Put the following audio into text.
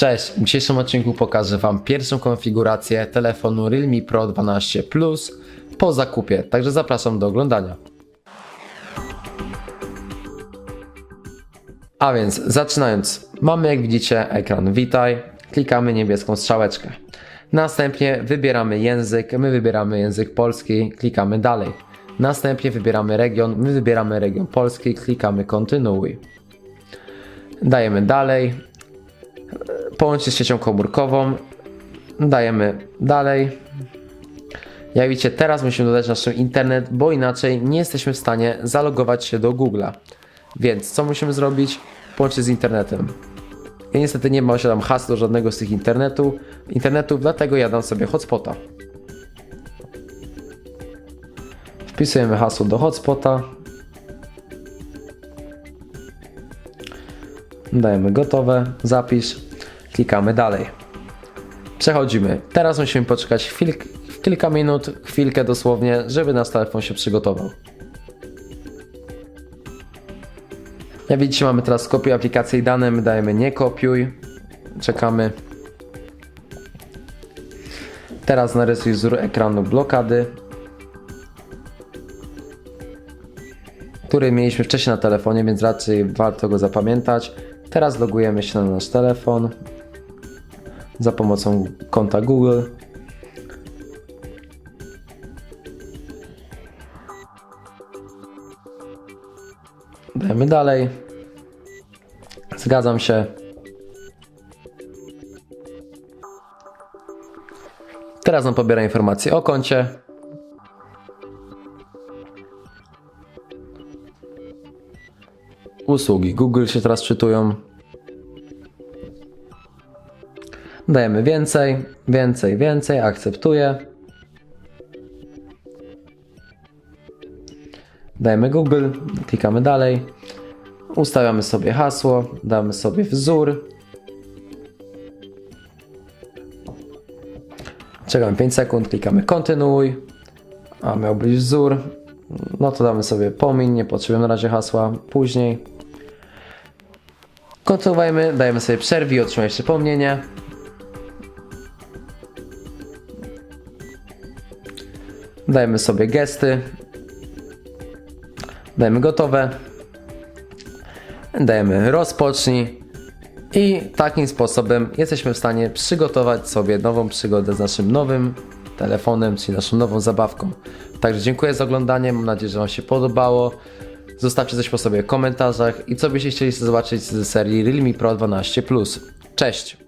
Cześć, w dzisiejszym odcinku pokażę Wam pierwszą konfigurację telefonu Realme Pro 12 Plus po zakupie, także zapraszam do oglądania. A więc zaczynając, mamy jak widzicie ekran Witaj, klikamy niebieską strzałeczkę. Następnie wybieramy język, my wybieramy język polski, klikamy dalej. Następnie wybieramy region, my wybieramy region polski, klikamy kontynuuj. Dajemy dalej, połączyć z siecią komórkową. Dajemy dalej. Jak widzicie, teraz musimy dodać nasz internet, bo inaczej nie jesteśmy w stanie zalogować się do Google'a. Więc co musimy zrobić? Połączyć z internetem. Ja niestety nie posiadam hasła do żadnego z tych internetu, internetów, dlatego ja dam sobie hotspota. Wpisujemy hasło do hotspota. Dajemy gotowe, zapisz, klikamy dalej. Przechodzimy. Teraz musimy poczekać chwil, kilka minut, chwilkę dosłownie, żeby nasz telefon się przygotował. Jak widzicie, mamy teraz kopiuj aplikację i dane, my dajemy nie kopiuj. Czekamy. Teraz narysuj wzór ekranu blokady, który mieliśmy wcześniej na telefonie, więc raczej warto go zapamiętać. Teraz logujemy się na nasz telefon za pomocą konta Google. Dajemy dalej. Zgadzam się. Teraz on pobiera informacje o koncie. Usługi Google się teraz czytują. Dajemy więcej, więcej, więcej, akceptuję. Dajemy Google, klikamy dalej. Ustawiamy sobie hasło, damy sobie wzór. Czekamy 5 sekund, klikamy kontynuuj. A miał być wzór. No to damy sobie pomiń, nie potrzebujemy na razie hasła, później. Kontynuujemy, dajemy sobie przerwę i otrzymaj przypomnienie. Dajemy sobie gesty. Dajemy gotowe. Dajemy rozpocznij. I takim sposobem jesteśmy w stanie przygotować sobie nową przygodę z naszym nowym telefonem, czyli naszą nową zabawką. Także dziękuję za oglądanie. Mam nadzieję, że Wam się podobało. Zostawcie coś po sobie w komentarzach i co byście chcieli zobaczyć z serii Realme Pro 12 Cześć!